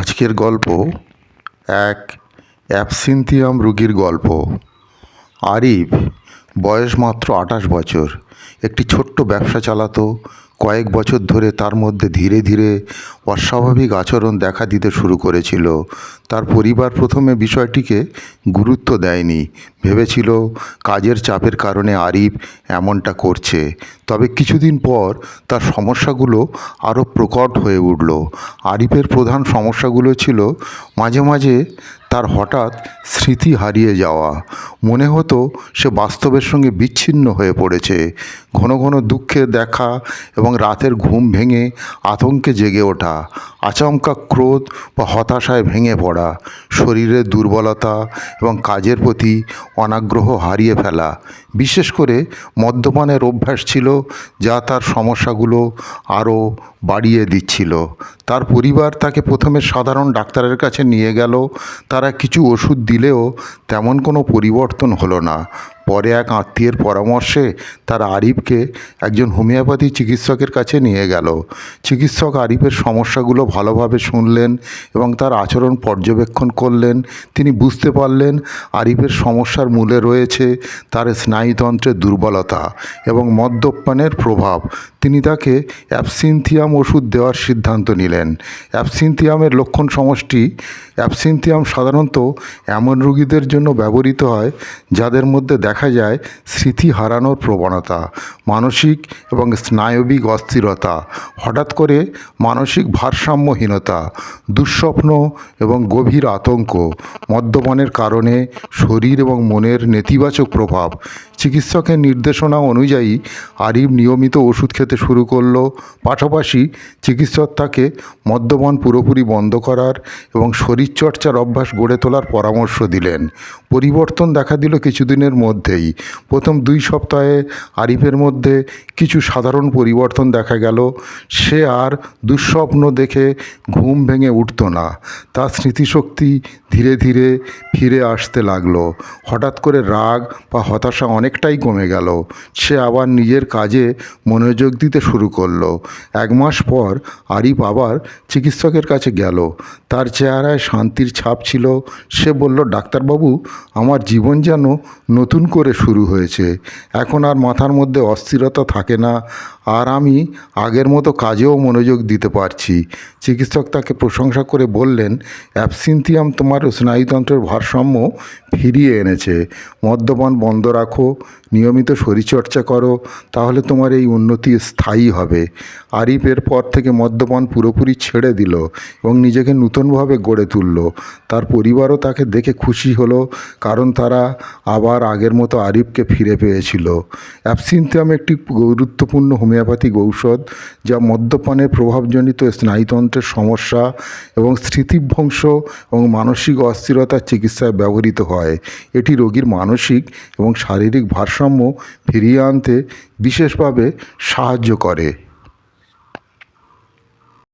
আজকের গল্প এক অ্যাবসিনথিয়াম রুগীর গল্প। আরিফ বয়স মাত্র আঠাশ বছর। একটি ছোট্ট ব্যবসা চালাতো। কয়েক বছর ধরে তার মধ্যে ধীরে ধীরে অস্বাভাবিক আচরণ দেখা দিতে শুরু করেছিল। তার পরিবার প্রথমে বিষয়টিকে গুরুত্ব দেয়নি। ভেবেছিল কাজের চাপের কারণে আরিফ এমনটা করছে। তবে কিছুদিন পর তার সমস্যাগুলো আরও প্রকট হয়ে উঠল। আরিফের প্রধান সমস্যাগুলো ছিল মাঝে মাঝে তার হঠাৎ স্মৃতি হারিয়ে যাওয়া। মনে হতো সে বাস্তবের সঙ্গে বিচ্ছিন্ন হয়ে পড়েছে। ঘন ঘন দুঃখে দেখা এবং রাতের ঘুম ভেঙে আতঙ্কে জেগে ওঠা, আচমকা ক্রোধ বা হতাশায় ভেঙে পড়া, শরীরের দুর্বলতা এবং কাজের প্রতি অনাগ্রহ হারিয়ে ফেলা। বিশেষ করে মদ্যপানের অভ্যাস ছিল যা তার সমস্যাগুলো আরও বাড়িয়ে দিচ্ছিল। তার পরিবার তাকে প্রথমে সাধারণ ডাক্তারের কাছে নিয়ে গেল। তারা কিছু ওষুধ দিলেও তেমন কোনো পরিবর্তন হলো না। পরে এক আত্মীয়ের পরামর্শে তারা আরিফকে একজন হোমিওপ্যাথি চিকিৎসকের কাছে নিয়ে গেল। চিকিৎসক আরিফের সমস্যাগুলো ভালোভাবে শুনলেন এবং তার আচরণ পর্যবেক্ষণ করলেন। তিনি বুঝতে পারলেন আরিফের সমস্যার মূলে রয়েছে তার স্নায়ুতন্ত্রের দুর্বলতা এবং মদ্যপানের প্রভাব। তিনি তাকে অ্যাবসিনথিয়াম ওষুধ দেওয়ার সিদ্ধান্ত নিলেন। অ্যাবসিনথিয়ামের লক্ষণ সমষ্টি অ্যাবসিনথিয়াম সাধারণত এমন রোগীদের জন্য ব্যবহৃত হয় যাদের মধ্যে দেখা যায় স্মৃতি হারানোর প্রবণতা, মানসিক এবং স্নায়বিক অস্থিরতা, হঠাৎ করে মানসিক ভারসাম্যহীনতা, দুঃস্বপ্ন এবং গভীর আতঙ্ক, মদ্যপানের কারণে শরীর এবং মনের নেতিবাচক প্রভাব, চিকিৎসকের নির্দেশনা অনুযায়ী আরিফ নিয়মিত ওষুধ খেতে শুরু করল, পাশাপাশি চিকিৎসক তাকে মদ্যপান পুরোপুরি বন্ধ করার এবং শরীরচর্চার অভ্যাস গড়ে তোলার পরামর্শ দিলেন। পরিবর্তন দেখা দিল কিছুদিনের মধ্যেই। প্রথম দুই সপ্তাহে আরিফের মধ্যে কিছু সাধারণ পরিবর্তন দেখা গেল। সে আর দুঃস্বপ্ন দেখে ঘুম ভেঙে উঠত না। তার স্মৃতিশক্তি ধীরে ধীরে ফিরে আসতে লাগল। হঠাৎ করে রাগ বা হতাশা অনেকটাই কমে গেল। সে আবার নিজের কাজে মনোযোগ দিতে শুরু করল। এক মাস পর আরিফ আবার চিকিৎসকের কাছে গেল। তার চেহারায় শান্তির ছাপ ছিল। সে বলল, ডাক্তারবাবু, আমার জীবন যেন নতুন করে শুরু হয়েছে। এখন আর মাথার মধ্যে অস্থিরতা থাকে না আর আমি আগের মতো কাজেও মনোযোগ দিতে পারছি। চিকিৎসক তাকে প্রশংসা করে বললেন, অ্যাবসিনথিয়াম তোমার স্নায়ুতন্ত্রের ভারসাম্য ফিরিয়ে এনেছে। মদ্যপান বন্ধ রাখো নিয়মিত শরীরচর্চা করো, তাহলে তোমার এই উন্নতি স্থায়ী হবে। আরিফ এরপর থেকে মদ্যপান পুরোপুরি ছেড়ে দিল এবং নিজেকে নতুনভাবে গড়ে তুলল। তার পরিবারও তাকে দেখে খুশি হলো, কারণ তারা আবার আগের মতো আরিফকে ফিরে পেয়েছিল। অ্যাবসিনথিয়াম একটি গুরুত্বপূর্ণ হোমিওপ্যাথিক ঔষধ, যা মদ্যপানের প্রভাবজনিত স্নায়ুতন্ত্রের সমস্যা এবং স্মৃতিভ্রংশ এবং মানসিক অস্থিরতার চিকিৎসায় ব্যবহৃত হয়। এটি রোগীর মানসিক এবং শারীরিক ভারসাম্য ফিরিয়ে আনতে বিশেষভাবে সাহায্য করে।